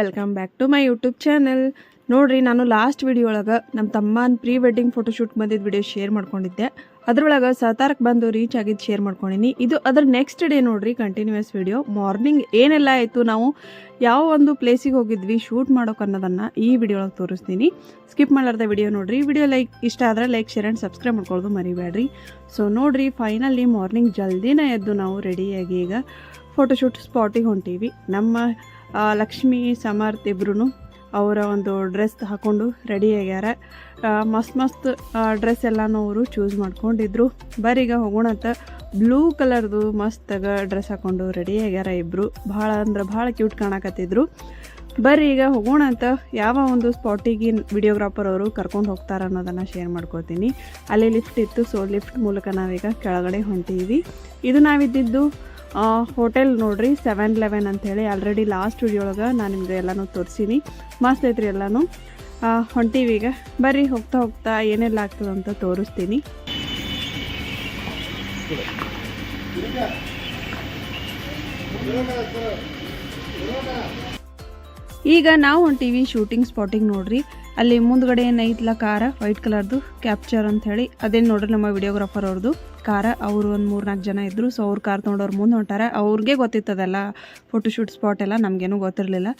Welcome back to my YouTube channel ನೋಡ್ರಿ, ನಾನು last video ಒಳಗೆ ನಮ್ಮ ತಮ್ಮನ ಪ್ರೀ ವೆಡ್ಡಿಂಗ್ ಫೋಟೋಶೂಟ್ ಬಂದಿದ್ದ ವಿಡಿಯೋ ಶೇರ್ ಮಾಡ್ಕೊಂಡಿದ್ದೆ. ಅದ್ರೊಳಗೆ ಸತಾರಕ್ಕೆ ಬಂದು ರೀಚ್ ಆಗಿದ್ದು ಶೇರ್ ಮಾಡ್ಕೊಂಡಿನಿ. ಇದು ಅದ್ರ ನೆಕ್ಸ್ಟ್ ಡೇ ನೋಡ್ರಿ ಕಂಟಿನ್ಯೂಸ್ ವಿಡಿಯೋ ಮಾರ್ನಿಂಗ್ ಏನೆಲ್ಲ ಆಯಿತು, ನಾವು ಯಾವ ಒಂದು ಪ್ಲೇಸಿಗೆ ಹೋಗಿದ್ವಿ ಶೂಟ್ ಮಾಡೋಕೆ ಅನ್ನೋದನ್ನು ಈ ವಿಡಿಯೋ ಒಳಗೆ ತೋರಿಸ್ತೀನಿ. ಸ್ಕಿಪ್ ಮಾಡಲಾರ್ದ ವಿಡಿಯೋ ನೋಡ್ರಿ. ವಿಡಿಯೋ ಲೈಕ್ ಇಷ್ಟ ಆದರೆ ಲೈಕ್ ಶೇರ್ ಆ್ಯಂಡ್ ಸಬ್ಸ್ಕ್ರೈಬ್ ಮಾಡ್ಕೊಳ್ಳೋದು ಮರಿಬೇಡ್ರಿ ಸೊ ನೋಡ್ರಿ ಫೈನಲಿ ಮಾರ್ನಿಂಗ್ ಜಲ್ದಿನೇ ಎದ್ದು ನಾವು ರೆಡಿಯಾಗಿ ಈಗ ಫೋಟೋಶೂಟ್ ಸ್ಪಾಟಿಗೆ ಹೊಂಟೀವಿ. ನಮ್ಮ ಲಕ್ಷ್ಮಿ, ಸಮರ್ಥ್ ಇಬ್ರು ಅವರ ಒಂದು ಡ್ರೆಸ್ ಹಾಕ್ಕೊಂಡು ರೆಡಿ ಆಗ್ಯಾರ. ಮಸ್ತ್ ಮಸ್ತ್ ಡ್ರೆಸ್ ಎಲ್ಲನೂ ಅವರು ಚೂಸ್ ಮಾಡ್ಕೊಂಡಿದ್ರು. ಬರೀಗ ಹೋಗೋಣ ಅಂತ ಬ್ಲೂ ಕಲರ್ದು ಮಸ್ತಾಗ ಡ್ರೆಸ್ ಹಾಕ್ಕೊಂಡು ರೆಡಿ ಆಗ್ಯಾರ ಇಬ್ಬರು ಭಾಳ ಅಂದ್ರೆ ಭಾಳ ಕ್ಯೂಟ್ ಕಾಣಕತ್ತಿದ್ರು. ಬರ್ರಿ ಈಗ ಹೋಗೋಣ ಅಂತ ಯಾವ ಒಂದು ಸ್ಪಾಟಿಗೆ ವಿಡಿಯೋಗ್ರಾಫರ್ ಅವರು ಕರ್ಕೊಂಡು ಹೋಗ್ತಾರ ಅನ್ನೋದನ್ನು ಶೇರ್ ಮಾಡ್ಕೋತೀನಿ. ಅಲ್ಲಿ ಲಿಫ್ಟ್ ಇತ್ತು ಸೊ ಲಿಫ್ಟ್ ಮೂಲಕ ನಾವೀಗ ಕೆಳಗಡೆ ಹೊಂಟೀವಿ ಇದು ನಾವಿದ್ದಿದ್ದು ಹೋಟೆಲ್ ನೋಡ್ರಿ ಸೆವೆನ್ ಲೆವೆನ್ ಅಂಥೇಳಿ ಆಲ್ರೆಡಿ ಲಾಸ್ಟ್ ವಿಡಿಯೋ ಒಳಗೆ ನಾನು ನಿಮ್ಗೆ ಎಲ್ಲನೂ ತೋರಿಸೀನಿ. ಮಸ್ತ್ ಐತ್ರಿ ಎಲ್ಲನೂ ಈಗ ಬರ್ರಿ, ಹೋಗ್ತಾ ಹೋಗ್ತಾ ಏನೆಲ್ಲ ಆಗ್ತದೆ ಅಂತ ತೋರಿಸ್ತೀನಿ. ಈಗ ನಾವು ಹೊಂಟೀವಿ ಶೂಟಿಂಗ್ ಸ್ಪಾಟಿಂಗ್ ನೋಡ್ರಿ. ಅಲ್ಲಿ ಮುಂದ್ಗಡೆ ಏನೈತ್ಲ ಕಾರ ವೈಟ್ ಕಲರ್ದು ಕ್ಯಾಪ್ಚರ್ ಅಂತ ಹೇಳಿ, ಅದೇನು ನೋಡ್ರಿ ನಮ್ಮ ವಿಡಿಯೋಗ್ರಾಫರ್ ಅವ್ರದ್ದು ಕಾರ, ಅವರು ಒಂದು ಮೂರು ನಾಲ್ಕು ಜನ ಇದ್ದರು ಸೊ ಅವ್ರ ಕಾರ್ ತೊಗೊಂಡವ್ರು ಮುಂದೆ ಹೊಂಟಾರೆ. ಅವ್ರಿಗೆ ಗೊತ್ತಿತ್ತದಲ್ಲ ಫೋಟೋಶೂಟ್ ಸ್ಪಾಟ್ ಎಲ್ಲ ನಮಗೇನು ಗೊತ್ತಿರಲಿಲ್ಲ.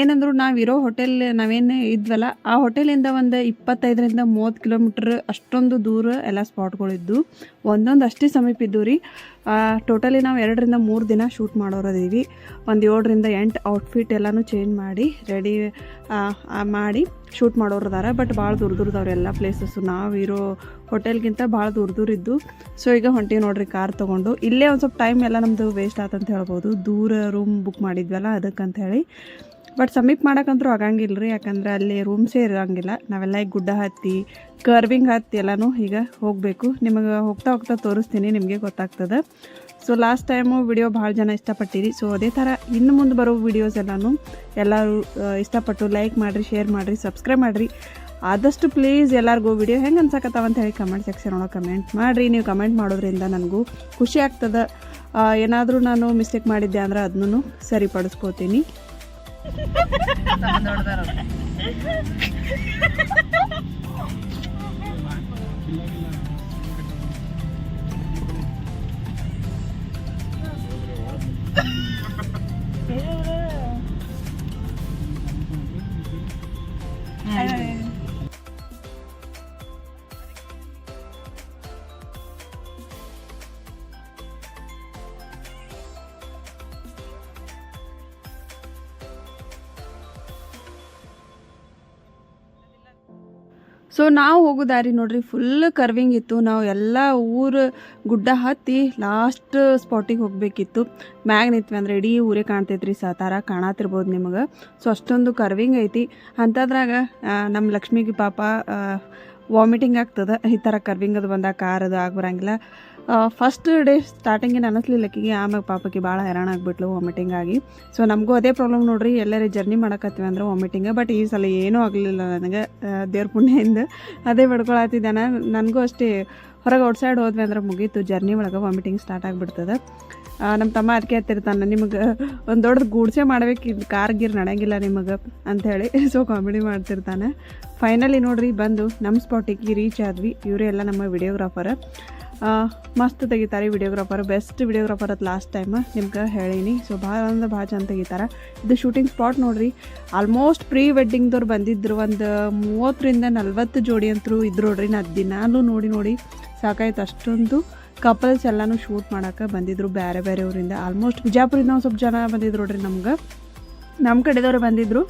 ಏನಂದ್ರು ನಾವಿರೋ ಹೋಟೆಲ್ ನಾವೇನು ಇದ್ವಲ್ಲ, ಆ ಹೋಟೆಲಿಂದ ಒಂದು ಇಪ್ಪತ್ತೈದರಿಂದ ಮೂವತ್ತು ಕಿಲೋಮೀಟ್ರ್ ಅಷ್ಟೊಂದು ದೂರ ಎಲ್ಲ ಸ್ಪಾಟ್ಗಳಿದ್ದು ಒಂದೊಂದು ಅಷ್ಟೇ ಸಮೀಪ ಇದ್ದು ರೀ. ಟೋಟಲಿ ನಾವು ಎರಡರಿಂದ ಮೂರು ದಿನ ಶೂಟ್ ಮಾಡೋರದೀವಿ. ಒಂದು ಏಳರಿಂದ ಎಂಟು ಔಟ್ಫಿಟ್ ಎಲ್ಲನೂ ಚೇಂಜ್ ಮಾಡಿ ರೆಡಿ ಮಾಡಿ ಶೂಟ್ ಮಾಡೋರದಾರ. ಬಟ್ ಭಾಳ ದೂರ ದೂರದವ್ರೆಲ್ಲ ಪ್ಲೇಸಸ್ಸು ನಾವು ಇರೋ ಹೋಟೆಲ್ಗಿಂತ ಭಾಳ ದೂರ ದೂರ ಇದ್ದು. ಸೊ ಈಗ ಹೊಂಟೀವಿ ನೋಡ್ರಿ ಕಾರ್ ತೊಗೊಂಡು. ಇಲ್ಲೇ ಒಂದು ಸ್ವಲ್ಪ ಟೈಮ್ ಎಲ್ಲ ನಮ್ಮದು ವೇಸ್ಟ್ ಆತಂತ ಹೇಳ್ಬೋದು. ದೂರ ರೂಮ್ ಬುಕ್ ಮಾಡಿದ್ವಲ್ಲ ಅದಕ್ಕಂತ ಹೇಳಿ ಬಟ್ ಸಮೀಪ ಮಾಡೋಕ್ಕಂತೂ ಆಗಂಗಿಲ್ಲ ರೀ ಯಾಕಂದ್ರೆ ಅಲ್ಲಿ ರೂಮ್ಸೇ ಇರೋಂಗಿಲ್ಲ. ನಾವೆಲ್ಲ ಈಗ ಗುಡ್ಡ ಹತ್ತಿ ಕರ್ವಿಂಗ್ ಹತ್ತಿ ಎಲ್ಲನೂ ಈಗ ಹೋಗಬೇಕು. ನಿಮಗೆ ಹೋಗ್ತಾ ಹೋಗ್ತಾ ತೋರಿಸ್ತೀನಿ, ನಿಮಗೆ ಗೊತ್ತಾಗ್ತದೆ. ಸೊ ಲಾಸ್ಟ್ ಟೈಮು ವಿಡಿಯೋ ಭಾಳ ಜನ ಇಷ್ಟಪಟ್ಟಿರಿ. ಸೊ ಅದೇ ಥರ ಇನ್ನು ಮುಂದೆ ಬರೋ ವಿಡಿಯೋಸ್ ಎಲ್ಲನೂ ಎಲ್ಲರೂ ಇಷ್ಟಪಟ್ಟು ಲೈಕ್ ಮಾಡಿರಿ ಶೇರ್ ಮಾಡಿರಿ ಸಬ್ಸ್ಕ್ರೈಬ್ ಮಾಡಿರಿ. ಆದಷ್ಟು ಪ್ಲೀಸ್ ಎಲ್ಲರಿಗೂ ವಿಡಿಯೋ ಹೆಂಗೆ ಅನ್ಸಕತ್ತಾವ ಅಂತ ಹೇಳಿ ಕಮೆಂಟ್ ಸೆಕ್ಷನ್ ಒಳಗೆ ಕಮೆಂಟ್ ಮಾಡಿರಿ. ನೀವು ಕಮೆಂಟ್ ಮಾಡೋದ್ರಿಂದ ನನಗೂ ಖುಷಿ ಆಗ್ತದೆ. ಏನಾದರೂ ನಾನು ಮಿಸ್ಟೇಕ್ ಮಾಡಿದ್ದೆ ಅಂದ್ರೆ ಅದನ್ನೂ ಸರಿಪಡಿಸ್ಕೋತೀನಿ. സംബന്ധപ്പെടുത്താറുണ്ട് ಸೊ ನಾವು ಹೋಗೋ ದಾರಿ ನೋಡ್ರಿ ಫುಲ್ ಕರ್ವಿಂಗ್ ಇತ್ತು. ನಾವು ಎಲ್ಲ ಊರು ಗುಡ್ಡ ಹತ್ತಿ ಲಾಸ್ಟ್ ಸ್ಪಾಟಿಗೆ ಹೋಗಬೇಕಿತ್ತು. ಮ್ಯಾಗ ನಿಂತ್ವಿ ಅಂದ್ರೆ ಇಡೀ ಊರೇ ಕಾಣ್ತೈತ್ರಿ ಸತಾರ ಕಾಣತಿರ್ಬೋದು ನಿಮಗೆ. ಸೊ ಅಷ್ಟೊಂದು ಕರ್ವಿಂಗ್ ಐತಿ. ಅಂಥದ್ರಾಗ ನಮ್ಮ ಲಕ್ಷ್ಮಿಗೆ ಪಾಪ ವಾಮಿಟಿಂಗ್ ಆಗ್ತದೆ. ಈ ಥರ ಕರ್ವಿಂಗ್ ಅದು ಬಂದಾಗ ಕಾರದು ಅದು ಆಗ್ಬರಂಗಿಲ್ಲ ಫಸ್ಟ್ ಡೇ ಸ್ಟಾರ್ಟಿಂಗಿನ ಅನ್ನಿಸ್ಲಿಲ್ಲ ಆಕಿಗೆ ಆಮ್ಯಾಗ ಪಾಪಕ್ಕೆ ಭಾಳ ಹೈರಾಣ ಆಗಿಬಿಟ್ಲು ವಾಮಿಟಿಂಗ್ ಆಗಿ. ಸೊ ನಮಗೂ ಅದೇ ಪ್ರಾಬ್ಲಮ್ ನೋಡ್ರಿ, ಎಲ್ಲರೇ ಜರ್ನಿ ಮಾಡಕತ್ತೀವಿ ಅಂದ್ರೆ ವಾಮಿಟಿಂಗ್ ಬಟ್ ಈ ಸಲ ಏನೂ ಆಗಲಿಲ್ಲ ನನಗೆ ದೇವ್ರ ಪುಣ್ಯದಿಂದ. ಅದೇ ಬಿಡ್ಕೊಳತ್ತಿದ್ದಾನೆ ನನಗೂ ಅಷ್ಟೇ ಹೊರಗೆ ಔಟ್ಸೈಡ್ ಹೋದ್ವಿ ಅಂದ್ರೆ ಮುಗೀತು ಜರ್ನಿ ಒಳಗೆ ವಾಮಿಟಿಂಗ್ ಸ್ಟಾರ್ಟ್ ಆಗಿಬಿಡ್ತದೆ. ನಮ್ಮ ತಮ್ಮ ಅದಕ್ಕೆ ಹತ್ತಿರ್ತಾನೆ, ನಿಮಗೆ ಒಂದು ದೊಡ್ಡದು ಗೂಡ್ಸೆ ಮಾಡ್ಬೇಕು ಕಾರ್ ಗೀರ್ ನಡೆಯಂಗಿಲ್ಲ ನಿಮಗೆ ಅಂಥೇಳಿ ಸೊ ಕಾಮಿಡಿ ಮಾಡ್ತಿರ್ತಾನೆ. ಫೈನಲಿ ನೋಡ್ರಿ, ಬಂದು ನಮ್ಮ ಸ್ಪಾಟಿಗೆ ರೀಚ್ ಆದ್ವಿ. ಇವರೇ ಎಲ್ಲ ನಮ್ಮ ವಿಡಿಯೋಗ್ರಾಫರ್ ಮಸ್ತ್ ತೆಗಿತಾರೆ ವಿಡಿಯೋಗ್ರಾಫರ್ ಬೆಸ್ಟ್ ವಿಡಿಯೋಗ್ರಾಫರ್ ಅದು ಲಾಸ್ಟ್ ಟೈಮ್ ನಿಮ್ಗೆ ಹೇಳೀನಿ. ಸೊ ಭಾಳ ಅಂದ್ರೆ ಭಾಳ ಚೆಂದ ತೆಗಿತಾರೆ. ಇದು ಶೂಟಿಂಗ್ ಸ್ಪಾಟ್ ನೋಡ್ರಿ. ಆಲ್ಮೋಸ್ಟ್ ಪ್ರೀ ವೆಡ್ಡಿಂಗ್ದವ್ರು ಬಂದಿದ್ರು ಒಂದು ಮೂವತ್ತರಿಂದ ನಲ್ವತ್ತು ಜೋಡಿ ಅಂತರೂ ಇದ್ರು ನೋಡ್ರಿ. ನಾ ದಿನಾಲೂ ನೋಡಿ ನೋಡಿ ಸಾಕಾಯ್ತು ಅಷ್ಟೊಂದು ಕಪಲ್ಸ್ ಎಲ್ಲನೂ ಶೂಟ್ ಮಾಡೋಕೆ ಬಂದಿದ್ರು ಬೇರೆ ಬೇರೆ ಊರಿಂದ. ಆಲ್ಮೋಸ್ಟ್ ಬಿಜಾಪುರಿಂದ ಒಂದು ಸ್ವಲ್ಪ ಜನ ಬಂದಿದ್ರು ನೋಡ್ರಿ ನಮ್ಗೆ. ನಮ್ಮ ಕಡೆದವ್ರು ಬಂದಿದ್ರು.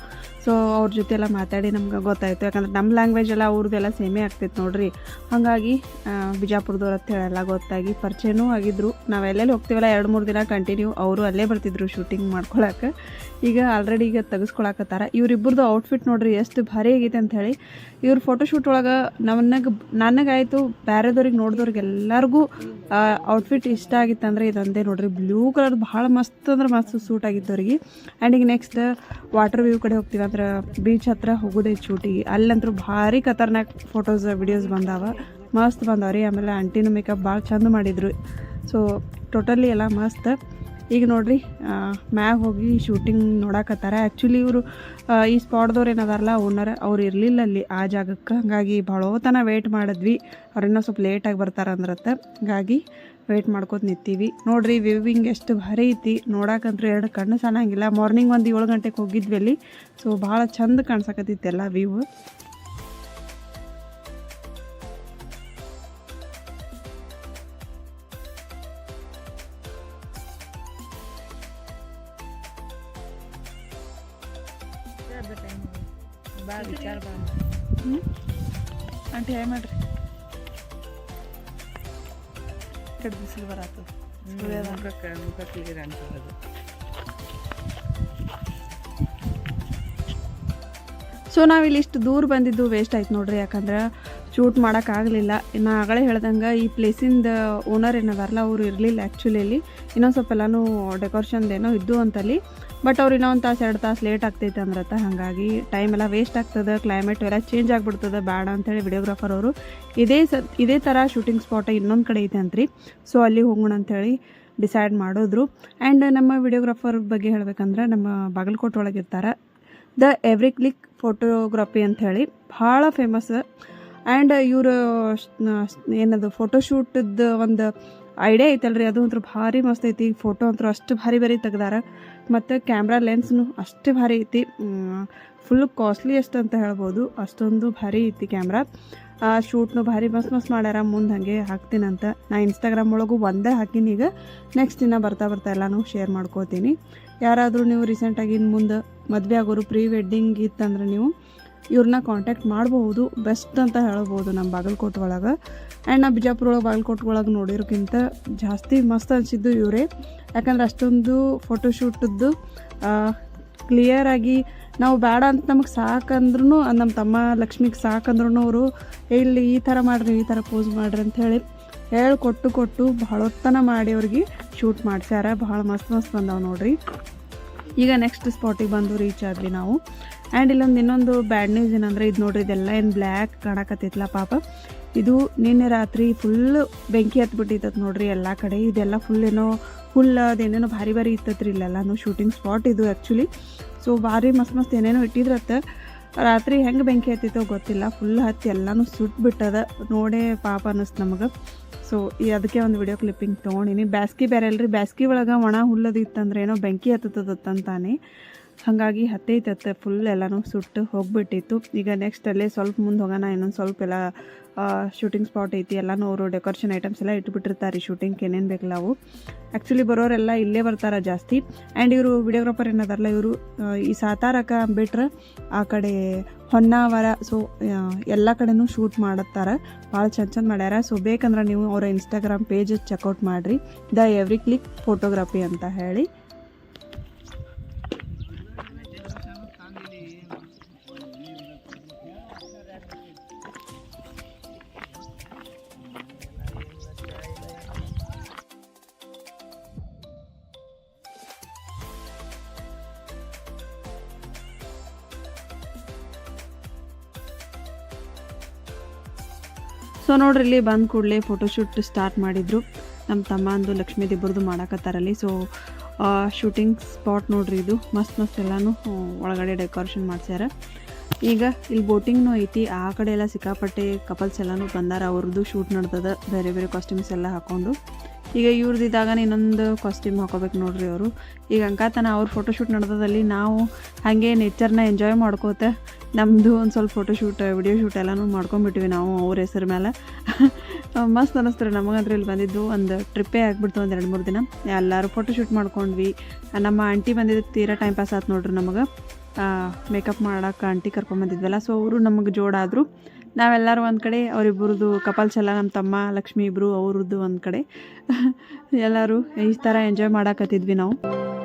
ಸೊ ಅವ್ರ ಜೊತೆ ಎಲ್ಲ ಮಾತಾಡಿ ನಮ್ಗೆ ಗೊತ್ತಾಯಿತು. ಯಾಕಂದ್ರೆ ನಮ್ಮ ಲ್ಯಾಂಗ್ವೇಜ್ ಎಲ್ಲ ಅವ್ರದ್ದೆಲ್ಲ ಸೇಮೇ ಆಗ್ತೈತೆ ನೋಡ್ರಿ. ಹಾಗಾಗಿ ಬಿಜಾಪುರದವ್ರು ಅಂತ ಹೇಳೆಲ್ಲ ಗೊತ್ತಾಗಿ ಪರಿಚಯನೂ ಆಗಿದ್ರು. ನಾವು ಎಲ್ಲೆಲ್ಲಿ ಹೋಗ್ತೀವಲ್ಲ, ಎರಡು ಮೂರು ದಿನ ಕಂಟಿನ್ಯೂ ಅವರು ಅಲ್ಲೇ ಬರ್ತಿದ್ರು ಶೂಟಿಂಗ್ ಮಾಡ್ಕೊಳಕ್ಕೆ ಈಗ ಆಲ್ರೆಡಿ ಈಗ ತೆಗೆಸ್ಕೊಳಕತ್ತಾರ ಇವರಿಬ್ಬರದ್ದು ಔಟ್ಫಿಟ್ ನೋಡ್ರಿ, ಎಷ್ಟು ಭಾರಿ ಆಗೈತೆ ಅಂತ ಹೇಳಿ. ಇವ್ರ ಫೋಟೋಶೂಟ್ ಒಳಗೆ ನನಗೆ ನನಗಾಯಿತು ಬೇರೆದವ್ರಿಗೆ ನೋಡಿದವ್ರಿಗೆ ಎಲ್ಲರಿಗೂ ಔಟ್ಫಿಟ್ ಇಷ್ಟ ಆಗಿತ್ತಂದ್ರೆ ಇದೊಂದೇ ನೋಡ್ರಿ. ಬ್ಲೂ ಕಲರ್ ಭಾಳ ಮಸ್ತ್ ಅಂದ್ರೆ ಮಸ್ತ್ ಸೂಟ್ ಆಗಿದ್ದವ್ರಿಗೆ ಆ್ಯಂಡ್ ಈಗ ನೆಕ್ಸ್ಟ್ ವಾಟರ್ ವ್ಯೂ ಕಡೆ ಹೋಗ್ತೀವಿ ಅಂದ್ರೆ ಬೀಚ್ ಹತ್ರ ಹೋಗೋದೇ ಚೂಟಿ. ಅಲ್ಲಂತೂ ಭಾರಿ ಖತರ್ನಾಕ್ ಫೋಟೋಸ್ ವಿಡಿಯೋಸ್ ಬಂದಾವ. ಮಸ್ತ್ ಬಂದವ್ರಿ ಆಮೇಲೆ ಆಂಟಿನೂ ಮೇಕಪ್ ಭಾಳ ಚಂದ ಮಾಡಿದ್ರು. ಸೊ ಟೋಟಲಿ ಎಲ್ಲ ಮಸ್ತ್. ಈಗ ನೋಡ್ರಿ ಮ್ಯಾಗ ಹೋಗಿ ಶೂಟಿಂಗ್ ನೋಡಕತ್ತಾರ. ಆ್ಯಕ್ಚುಲಿ ಇವರು ಈ ಸ್ಪಾಟ್ದವ್ರು ಏನದಾರಲ್ಲ ಓನರ್ ಅವ್ರು ಇರಲಿಲ್ಲ ಅಲ್ಲಿ. ಆ ಜಾಗಕ್ಕೆ. ಹಾಗಾಗಿ ಭಾಳೋತನ ವೆಯ್ಟ್ ಮಾಡಿದ್ವಿ. ಅವ್ರಿನ್ನೂ ಸ್ವಲ್ಪ ಲೇಟಾಗಿ ಬರ್ತಾರೆ ಅಂದ್ರತ್ತ ಹಾಗಾಗಿ ವೆಯ್ಟ್ ಮಾಡ್ಕೊತ ನಿಂತೀವಿ. ನೋಡ್ರಿ ವಿವಿಂಗ್ ಎಷ್ಟು ಭಾರಿ ಐತಿ. ನೋಡಕ್ಕಂತೂ ಎರಡು ಕಣ್ಣು ಸಾನಂಗಿಲ್ಲ ಮಾರ್ನಿಂಗ್ ಒಂದು ಏಳು ಗಂಟೆಗೆ ಹೋಗಿದ್ವಿ ಅಲ್ಲಿ. ಸೊ ಭಾಳ ಚಂದ ಕಾಣ್ಸಕತ್ತಿತ್ತೆಲ್ಲ ವ್ಯೂ ಹಾಯ್ ಮಾಡ್ರಿ ಕಡೆ ಬಿಸಿಲು ಬರತ್ತು ಮುಖಕ್ಕೆ ಮುಖ ಕ್ಲಿಯರ್ ಅನ್ಸೋದು ಸೊ ನಾವಿಲ್ಲಿ ಇಷ್ಟು ದೂರ ಬಂದಿದ್ದು ವೇಸ್ಟ್ ಆಯ್ತು ನೋಡ್ರಿ ಯಾಕಂದ್ರೆ ಶೂಟ್ ಮಾಡೋಕ್ಕಾಗಲಿಲ್ಲ ಇನ್ನು ಆಗಲೇ ಹೇಳ್ದಂಗೆ ಈ ಪ್ಲೇಸಿಂದ ಓನರ್ ಏನದಾರಲ್ಲ ಅವ್ರು ಇರಲಿಲ್ಲ ಆ್ಯಕ್ಚುಲಿ ಅಲ್ಲಿ. ಇನ್ನೊಂದು ಸ್ವಲ್ಪ ಎಲ್ಲನೂ ಡೆಕೋರೇಷನ್ದು ಏನೋ ಇದ್ದು ಅಂತಲ್ಲಿ. ಬಟ್ ಅವ್ರು ಇನ್ನೊಂದು ತಾಸು, ಎರಡು ತಾಸು ಲೇಟ್ ಆಗ್ತೈತೆ ಅಂದ್ರತ್ತ ಹಾಗಾಗಿ ಟೈಮ್ ಎಲ್ಲ ವೇಸ್ಟ್ ಆಗ್ತದೆ ಕ್ಲೈಮೇಟ್ ಎಲ್ಲ ಚೇಂಜ್ ಆಗಿಬಿಡ್ತದೆ, ಬೇಡ ಅಂತೇಳಿ ವಿಡಿಯೋಗ್ರಾಫರ್ ಅವರು. ಇದೇ ಸ ಇದೇ ಥರ ಶೂಟಿಂಗ್ ಸ್ಪಾಟ್ ಇನ್ನೊಂದು ಕಡೆ ಐತೆ ಅಂತ್ರಿ. ಸೊ ಅಲ್ಲಿ ಹೋಗೋಣ ಅಂಥೇಳಿ ಡಿಸೈಡ್ ಮಾಡಿದ್ರು. ಆ್ಯಂಡ್ ನಮ್ಮ ವಿಡಿಯೋಗ್ರಾಫರ್ ಬಗ್ಗೆ ಹೇಳ್ಬೇಕಂದ್ರೆ ನಮ್ಮ ಬಾಗಲಕೋಟೆ ಒಳಗೆ ಇರ್ತಾರೆ. ದ ಎವ್ರಿ ಕ್ಲಿಕ್ ಫೋಟೋಗ್ರಫಿ ಅಂಥೇಳಿ ಭಾಳ ಫೇಮಸ್ ಆ್ಯಂಡ್ ಇವರು ಏನದು ಫೋಟೋಶೂಟದ್ದು ಒಂದು ಐಡಿಯಾ ಐತಲ್ರಿ, ಅದು ಅಂತೂ ಭಾರಿ ಮಸ್ತ್ ಐತಿ. ಫೋಟೋ ಅಂತೂ ಅಷ್ಟು ಭಾರಿ ಭಾರಿ ತೆಗ್ದಾರ. ಮತ್ತು ಕ್ಯಾಮ್ರಾ ಲೆನ್ಸ್ನು ಅಷ್ಟು ಭಾರಿ ಐತಿ. ಫುಲ್ ಕಾಸ್ಟ್ಲಿಯೆಸ್ಟ್ ಅಂತ ಹೇಳ್ಬೋದು. ಅಷ್ಟೊಂದು ಭಾರಿ ಐತಿ ಕ್ಯಾಮ್ರಾ ಆ ಶೂಟ್ನು ಭಾರಿ ಮಸ್ತ್ ಮಸ್ತ್ ಮಾಡ್ಯಾರ. ಮುಂದೆ ಹಾಗೆ ಹಾಕ್ತೀನಂತ ನಾ ಇನ್ಸ್ಟಾಗ್ರಾಮ್ ಒಳಗೂ ಒಂದೇ ಹಾಕಿನಿ ಈಗ. ನೆಕ್ಸ್ಟ್ ದಿನ ಬರ್ತಾ ಬರ್ತಾ ಎಲ್ಲನೂ ಶೇರ್ ಮಾಡ್ಕೋತೀನಿ. ಯಾರಾದರೂ ನೀವು ರೀಸೆಂಟಾಗಿ ಇನ್ನು ಮುಂದೆ ಮದುವೆ ಆಗೋರು ಪ್ರೀ ವೆಡ್ಡಿಂಗ್ ಇತ್ತಂದ್ರೆ ನೀವು ಇವ್ರನ್ನ ಕಾಂಟ್ಯಾಕ್ಟ್ ಮಾಡ್ಬೋದು ಬೆಸ್ಟ್ ಅಂತ ಹೇಳ್ಬೋದು ನಮ್ಮ ಬಾಗಲಕೋಟೆ ಒಳಗೆ. ಆ್ಯಂಡ್ ನಾ ಬಿಜಾಪುರ ಒಳಗೆ ಬಾಗಲಕೋಟೆ ಒಳಗೆ ನೋಡಿರೋಕ್ಕಿಂತ ಜಾಸ್ತಿ ಮಸ್ತ್ ಅನಿಸಿದ್ದು ಇವರೇ. ಯಾಕಂದ್ರೆ ಅಷ್ಟೊಂದು ಫೋಟೋಶೂಟದ್ದು ಕ್ಲಿಯರಾಗಿ ನಾವು ಬೇಡ ಅಂತ ನಮಗೆ ಸಾಕಂದ್ರೂ ನಮ್ಮ ತಮ್ಮ ಲಕ್ಷ್ಮಿಗೆ ಸಾಕಂದ್ರೂ ಅವರು ಇಲ್ಲಿ ಈ ಥರ ಮಾಡಿರಿ, ಈ ಥರ ಪೋಸ್ ಮಾಡಿರಿ ಅಂತ ಹೇಳಿ ಹೇಳ್ಕೊಟ್ಟು ಕೊಟ್ಟು ಭಾಳ ಹೊತ್ತನ ಮಾಡಿ ಅವ್ರಿಗೆ ಶೂಟ್ ಮಾಡ್ಸ್ಯಾರ. ಭಾಳ ಮಸ್ತ್ ಮಸ್ತ್ ಬಂದಾವೆ ನೋಡ್ರಿ. ಈಗ ನೆಕ್ಸ್ಟ್ ಸ್ಪಾಟಿಗೆ ಬಂದು ರೀಚ್ ಆದ್ವಿ ನಾವು. ಆ್ಯಂಡ್ ಇಲ್ಲೊಂದು ಇನ್ನೊಂದು ಬ್ಯಾಡ್ ನ್ಯೂಸ್ ಏನಂದ್ರೆ ಇದು ನೋಡ್ರಿ, ಇದೆಲ್ಲ ಏನು ಬ್ಲ್ಯಾಕ್ ಕಾಣಕತ್ತೈತಲ್ಲ ಪಾಪ. ಇದು ನಿನ್ನೆ ರಾತ್ರಿ ಫುಲ್ ಬೆಂಕಿ ಹತ್ಬಿಟ್ಟಿತ್ತು ನೋಡ್ರಿ ಎಲ್ಲ ಕಡೆ. ಇದೆಲ್ಲ ಫುಲ್ ಏನೋ ಫುಲ್ ಅದೇನೇನೋ ಭಾರಿ ಭಾರಿ ಇತ್ತತ್ರಿ ಇಲ್ಲೆಲ್ಲನೂ ಶೂಟಿಂಗ್ ಸ್ಪಾಟ್ ಇದು ಆ್ಯಕ್ಚುಲಿ ಸೊ ಭಾರಿ ಮಸ್ತ್ ಮಸ್ತ್ ಏನೇನೋ ಇಟ್ಟಿದ್ರತ್ತ. ರಾತ್ರಿ ಹೆಂಗೆ ಬೆಂಕಿ ಹತ್ತಿತ್ತೋ ಗೊತ್ತಿಲ್ಲ. ಫುಲ್ ಹತ್ತಿ ಎಲ್ಲನೂ ಸುಟ್ಬಿಟ್ಟದ. ನೋಡೇ ಪಾಪ ಅನ್ನಿಸ್ತು ನಮಗೆ. ಸೊ ಈ ಅದಕ್ಕೆ ಒಂದು ವಿಡಿಯೋ ಕ್ಲಿಪ್ಪಿಂಗ್ ತೊಗೊಂಡಿನಿ. ಬ್ಯಾಸ್ಗಿ ಬೇರೆ ಅಲ್ರಿ. ಬ್ಯಾಸ್ಗಿ ಒಳಗೆ ಒಣ ಹುಲ್ಲದಿತ್ತಂದ್ರೆ ಏನೋ ಬೆಂಕಿ ಹತ್ತದಂತಾನೆ ಹಾಗಾಗಿ ಹತ್ತೈತತ್ತೆ ಫುಲ್ ಎಲ್ಲನೂ ಸುಟ್ಟು ಹೋಗ್ಬಿಟ್ಟಿತ್ತು. ಈಗ ನೆಕ್ಸ್ಟ್ ಅಲ್ಲೇ ಸ್ವಲ್ಪ ಮುಂದೆ ಹೋಗೋಣ, ಇನ್ನೊಂದು ಸ್ವಲ್ಪ ಎಲ್ಲ ಶೂಟಿಂಗ್ ಸ್ಪಾಟ್ ಐತಿ, ಎಲ್ಲನೂ ಅವರು ಡೆಕೋರೇಷನ್ ಐಟಮ್ಸ್ ಎಲ್ಲ ಇಟ್ಬಿಟ್ಟಿರ್ತಾರೆ ಶೂಟಿಂಗ್ಗೆ ಏನೇನು ಬೇಕಲ್ಲ ಅವು ಆ್ಯಕ್ಚುಲಿ ಬರೋರೆಲ್ಲ ಇಲ್ಲೇ ಬರ್ತಾರೆ ಜಾಸ್ತಿ. ಆ್ಯಂಡ್ ಇವರು ವಿಡಿಯೋಗ್ರಾಫರ್ ಏನದಾರಲ್ಲ, ಇವರು ಈ ಸಾತಾರಕ ಬಿಟ್ರೆ ಆ ಕಡೆ ಹೊನ್ನಾವರ ಸೊ ಎಲ್ಲ ಕಡೆನೂ ಶೂಟ್ ಮಾಡತ್ತಾರ. ಭಾಳ ಚಂದ ಚಂದ ಮಾಡ್ಯಾರ. ಸೊ ಬೇಕಂದ್ರೆ ನೀವು ಅವರ ಇನ್ಸ್ಟಾಗ್ರಾಮ್ ಪೇಜ್ ಚೆಕ್ಔಟ್ ಮಾಡಿರಿ. ದ ಎವ್ರಿ ಕ್ಲಿಕ್ ಫೋಟೋಗ್ರಫಿ ಅಂತ ಹೇಳಿ. ಸೊ ನೋಡ್ರಿ, ಇಲ್ಲಿ ಬಂದ ಕೂಡಲೇ ಫೋಟೋಶೂಟ್ ಸ್ಟಾರ್ಟ್ ಮಾಡಿದ್ರು. ನಮ್ಮ ತಮ್ಮ ಅಂದು ಲಕ್ಷ್ಮೀ ದಿಬ್ಬರದು ಮಾಡಾಕತ್ತಾರಲ್ಲಿ. ಸೊ ಶೂಟಿಂಗ್ ಸ್ಪಾಟ್ ನೋಡ್ರಿ ಇದು. ಮಸ್ತ್ ಮಸ್ತ್ ಎಲ್ಲನೂ ಒಳಗಡೆ ಡೆಕೋರೇಷನ್ ಮಾಡ್ಸ್ಯಾರ. ಈಗ ಇಲ್ಲಿ ಬೋಟಿಂಗ್ನೂ ಐತಿ. ಆ ಕಡೆ ಎಲ್ಲ ಸಿಕ್ಕಾಪಟ್ಟೆ ಕಪಲ್ಸ್ ಎಲ್ಲನೂ ಬಂದಾರ. ಅವ್ರದ್ದು ಶೂಟ್ ನಡ್ದದ. ಬೇರೆ ಬೇರೆ ಕಾಸ್ಟ್ಯೂಮ್ಸ್ ಎಲ್ಲ ಹಾಕೊಂಡು. ಈಗ ಇವ್ರದ್ದು ಇದ್ದಾಗ ಇನ್ನೊಂದು ಕಾಸ್ಟ್ಯೂಮ್ ಹಾಕೋಬೇಕು ನೋಡ್ರಿ ಅವರು. ಈಗ ಅಂಕಾತನ ಅವ್ರ ಫೋಟೋಶೂಟ್ ನಡೆದಲ್ಲಿ ನಾವು ಹಾಗೆ ನೇಚರ್ನ ಎಂಜಾಯ್ ಮಾಡ್ಕೋತ ನಮ್ಮದು ಒಂದು ಸ್ವಲ್ಪ ಫೋಟೋಶೂಟ್ ವಿಡಿಯೋ ಶೂಟ್ ಎಲ್ಲನೂ ಮಾಡ್ಕೊಂಬಿಟ್ವಿ ನಾವು ಅವ್ರ ಹೆಸರು ಮೇಲೆ ಮಸ್ತ್ ಅನ್ನಿಸ್ತಾರೆ ನಮಗಂದ್ರೆ ಇಲ್ಲಿ ಬಂದಿದ್ದು. ಒಂದು ಟ್ರಿಪ್ಪೇ ಆಗಿಬಿಡ್ತು ಒಂದು ಎರಡು ಮೂರು ದಿನ. ಎಲ್ಲರೂ ಫೋಟೋಶೂಟ್ ಮಾಡ್ಕೊಂಡ್ವಿ. ನಮ್ಮ ಆಂಟಿ ಬಂದಿದ್ದು ತೀರಾ ಟೈಮ್ ಪಾಸ್ ಆಯ್ತು ನೋಡ್ರಿ ನಮಗೆ. ಮೇಕಪ್ ಮಾಡೋಕೆ ಆಂಟಿ ಕರ್ಕೊಂಬಂದಿದ್ವಲ್ಲ ಸೊ ಅವರು ನಮಗೆ ಜೋಡಾದರು. ನಾವೆಲ್ಲರೂ ಒಂದು ಕಡೆ ಅವರಿಬ್ಬರದ್ದು ಕಪಲ್ಸ್ ಎಲ್ಲ ನಮ್ಮ ತಮ್ಮ, ಲಕ್ಷ್ಮಿ ಇಬ್ಬರು ಅವ್ರದ್ದು ಒಂದು ಕಡೆ. ಎಲ್ಲರೂ ಈ ಥರ ಎಂಜಾಯ್ ಮಾಡಾಕತ್ತಿದ್ವಿ ನಾವು.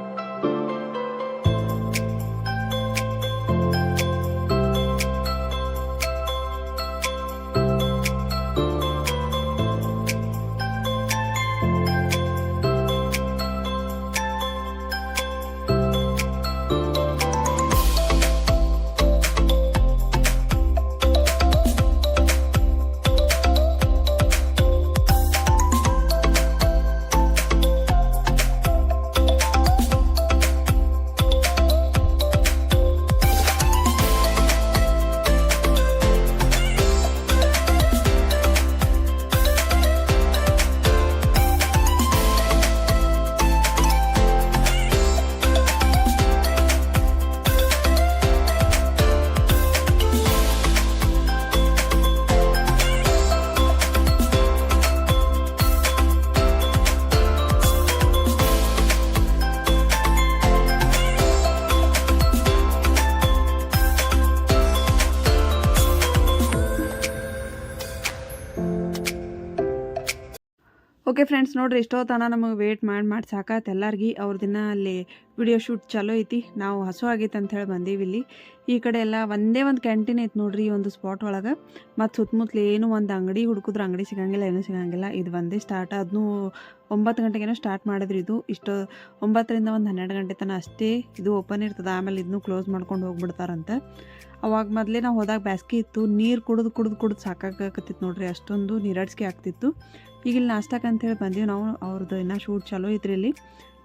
ಫ್ರೆಂಡ್ಸ್ ನೋಡ್ರಿ ಇಷ್ಟೋ ತನ ನಮಗೆ ವೇಟ್ ಮಾಡಿ ಮಾಡಿ ಸಾಕಾತ್ ಎಲ್ಲಾರ್ಗಿ. ಅವ್ರ ದಿನ ಅಲ್ಲಿ ವಿಡಿಯೋ ಶೂಟ್ ಚಲೋ ಐತಿ. ನಾವು ಹಸು ಆಗೈತೆ ಅಂತ ಹೇಳಿ ಬಂದೀವಿ ಇಲ್ಲಿ. ಈ ಕಡೆ ಎಲ್ಲ ಒಂದೇ ಒಂದು ಕ್ಯಾಂಟೀನ್ ಐತೆ ನೋಡ್ರಿ ಈ ಒಂದು ಸ್ಪಾಟ್ ಒಳಗೆ. ಮತ್ತು ಸುತ್ತಮುತ್ತಲು ಏನು ಒಂದು ಅಂಗಡಿ ಹುಡುಕಿದ್ರೆ, ಅಂಗಡಿ ಸಿಗಂಗಿಲ್ಲ, ಏನೂ ಸಿಗಂಗಿಲ್ಲ. ಇದು ಒಂದೇ ಸ್ಟಾರ್ಟ್ ಅದನ್ನು ಒಂಬತ್ತು ಗಂಟೆಗೇನೋ ಸ್ಟಾರ್ಟ್ ಮಾಡಿದ್ರಿ ಇದು. ಇಷ್ಟು ಒಂಬತ್ತರಿಂದ ಒಂದು ಹನ್ನೆರಡು ಗಂಟೆ ತನಕ ಅಷ್ಟೇ ಇದು ಓಪನ್ ಇರ್ತದೆ. ಆಮೇಲೆ ಇದನ್ನು ಕ್ಲೋಸ್ ಮಾಡ್ಕೊಂಡು ಹೋಗ್ಬಿಡ್ತಾರಂತ. ಅವಾಗ ಮೊದಲೇ ನಾವು ಹೋದಾಗ ಬ್ಯಾಸ್ಗೆ ಇತ್ತು. ನೀರು ಕುಡಿದು ಕುಡಿದು ಕುಡಿದು ಸಾಕಾಗಕತ್ತಿತ್ತು ನೋಡ್ರಿ. ಅಷ್ಟೊಂದು ನೀರಡಿಕೆ ಆಗ್ತಿತ್ತು. ಈಗ ಇಲ್ಲಿ ನಾಷ್ಟಕ್ಕೆ ಅಂತೇಳಿ ಬಂದೀವಿ. ನಾವು ಅವ್ರದ್ದು ಇನ್ನೂ ಶೂಟ್ ಚಲೋ ಇಲ್ಲಿ.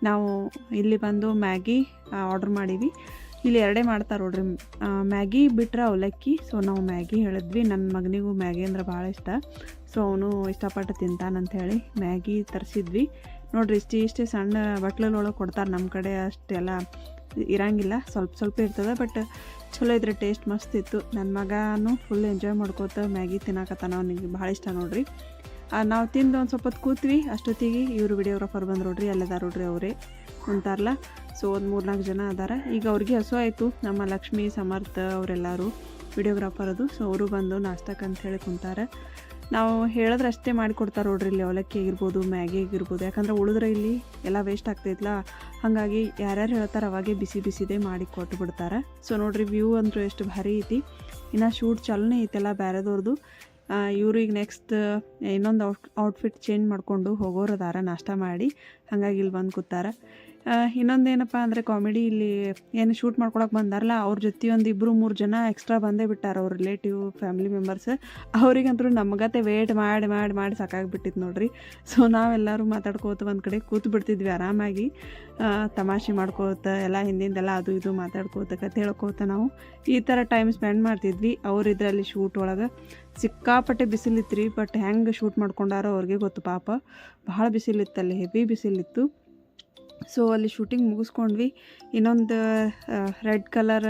ನಾವು ಇಲ್ಲಿ ಬಂದು ಮ್ಯಾಗಿ ಆರ್ಡ್ರ್ ಮಾಡೀವಿ. ಇಲ್ಲಿ ಎರಡೇ ಮಾಡ್ತಾರೆ ನೋಡ್ರಿ. ಮ್ಯಾಗಿ ಬಿಟ್ರೆ ಅವಲಕ್ಕಿ. ಸೊ ನಾವು ಮ್ಯಾಗಿ ಹೇಳಿದ್ವಿ. ನನ್ನ ಮಗನಿಗೂ ಮ್ಯಾಗಿ ಅಂದ್ರೆ ಭಾಳ ಇಷ್ಟ. ಸೊ ಅವನು ಇಷ್ಟಪಟ್ಟು ತಿಂತಾನಂತ ಹೇಳಿ ಮ್ಯಾಗಿ ತರಿಸಿದ್ವಿ. ನೋಡ್ರಿ, ಇಷ್ಟೇ ಇಷ್ಟೇ ಸಣ್ಣ ಬಟ್ಲಲ್ಲೊಳಗೆ ಕೊಡ್ತಾರೆ ನಮ್ಮ ಕಡೆ ಅಷ್ಟೆಲ್ಲ ಇರಂಗಿಲ್ಲ. ಸ್ವಲ್ಪ ಸ್ವಲ್ಪ ಇರ್ತದೆ ಬಟ್ ಚಲೋ ಇದ್ರೆ ಟೇಸ್ಟ್ ಮಸ್ತ್ ಇತ್ತು. ನನ್ನ ಮಗನೂ ಫುಲ್ ಎಂಜಾಯ್ ಮಾಡ್ಕೋತ ಮ್ಯಾಗಿ ತಿನ್ನಕತ್ತಾನ. ಅವನಿಗೆ ಭಾಳ ಇಷ್ಟ ನೋಡ್ರಿ. ನಾವು ತಿಂದು ಒಂದು ಸ್ವಲ್ಪ ಹೊತ್ತು ಕೂತ್ವಿ, ಅಷ್ಟೊತ್ತಿಗೆ ಇವರು ವಿಡಿಯೋಗ್ರಾಫರ್ ಬಂದು ನೋಡ್ರಿ, ಅಲ್ಲದಾರ ನೋಡ್ರಿ ಅವರೇ ಕುಂತಾರಲ್ಲ ಸೊ ಒಂದು ಮೂರ್ನಾಲ್ಕು ಜನ ಅದಾರ. ಈಗ ಅವ್ರಿಗೆ ಹಸು ಆಯಿತು. ನಮ್ಮ ಲಕ್ಷ್ಮಿ, ಸಮರ್ಥ ಅವರೆಲ್ಲರೂ ವಿಡಿಯೋಗ್ರಾಫರ್ ಅದು. ಸೊ ಅವರು ಬಂದು ನಾಷ್ಟಕ್ಕೆ ಅಂತ ಹೇಳಿ ಕುಂತಾರೆ. ನಾವು ಹೇಳಿದ್ರೆ ಅಷ್ಟೇ ಮಾಡಿಕೊಡ್ತಾರೆ ನೋಡ್ರಿ ಇಲ್ಲಿ ಅವಲಕ್ಕಿ ಆಗಿರ್ಬೋದು, ಮ್ಯಾಗಿ ಆಗಿರ್ಬೋದು. ಯಾಕಂದ್ರೆ ಉಳಿದ್ರೆ ಇಲ್ಲಿ ಎಲ್ಲ ವೇಸ್ಟ್ ಆಗ್ತೈತಲ್ಲ ಹಾಗಾಗಿ ಯಾರ್ಯಾರು ಹೇಳ್ತಾರೆ ಅವಾಗೆ ಬಿಸಿ ಬಿಸಿದೇ ಮಾಡಿ ಕೊಟ್ಟು ಬಿಡ್ತಾರೆ. ಸೊ ನೋಡ್ರಿ ವ್ಯೂ ಅಂತೂ ಎಷ್ಟು ಭಾರಿ ಐತಿ. ಇನ್ನು ಶೂಟ್ ಚಲನೇ ಐತೆಲ್ಲ ಬೇರೆದವ್ರದ್ದು ಇವರು ಈಗ ನೆಕ್ಸ್ಟ್ ಇನ್ನೊಂದು ಔಟ್ ಔಟ್ಫಿಟ್ ಚೇಂಜ್ ಮಾಡಿಕೊಂಡು ಹೋಗೋರು ಅದಾರ, ನಾಷ್ಟ ಮಾಡಿ, ಹಾಗಾಗಿ ಇಲ್ಲಿ ಬಂದು ಕೂತಾರ. ಇನ್ನೊಂದೇನಪ್ಪ ಅಂದರೆ ಕಾಮಿಡಿ ಇಲ್ಲಿ ಏನು ಶೂಟ್ ಮಾಡ್ಕೊಳಕ್ಕೆ ಬಂದಾರಲ್ಲ, ಅವ್ರ ಜೊತೆ ಒಂದು ಇಬ್ಬರು ಮೂರು ಜನ ಎಕ್ಸ್ಟ್ರಾ ಬಂದೇ ಬಿಟ್ಟಾರ ಅವ್ರ ರಿಲೇಟಿವ್ ಫ್ಯಾಮಿಲಿ ಮೆಂಬರ್ಸ್ ಅವ್ರಿಗಂತೂ ನಮಗತ್ತೆ ವೇಟ್ ಮಾಡಿ ಮಾಡಿ ಮಾಡಿ ಸಾಕಾಗ್ಬಿಟ್ಟಿತ್ತು ನೋಡ್ರಿ. ಸೊ ನಾವೆಲ್ಲರೂ ಮಾತಾಡ್ಕೋತ ಒಂದು ಕಡೆ ಕೂತು ಬಿಡ್ತಿದ್ವಿ ಆರಾಮಾಗಿ. ತಮಾಷೆ ಮಾಡ್ಕೋತ, ಎಲ್ಲ ಹಿಂದಿಂದೆಲ್ಲ ಅದು ಇದು ಮಾತಾಡ್ಕೋತ ಕತೆ ಹೇಳ್ಕೋತ ನಾವು ಈ ಥರ ಟೈಮ್ ಸ್ಪೆಂಡ್ ಮಾಡ್ತಿದ್ವಿ. ಅವ್ರು ಇದರಲ್ಲಿ ಶೂಟ್ ಒಳಗೆ ಸಿಕ್ಕಾಪಟ್ಟೆ ಬಿಸಿಲಿತ್ತು ರೀ ಬಟ್ ಹೆಂಗೆ ಶೂಟ್ ಮಾಡ್ಕೊಂಡಾರೋ ಅವ್ರಿಗೆ ಗೊತ್ತು ಪಾಪ. ಭಾಳ ಬಿಸಿಲಿತ್ತಲ್ಲಿ ಹೆವಿ ಬಿಸಿಲಿತ್ತು. ಸೊ ಅಲ್ಲಿ ಶೂಟಿಂಗ್ ಮುಗಿಸ್ಕೊಂಡ್ವಿ. ಇನ್ನೊಂದು ರೆಡ್ ಕಲರ್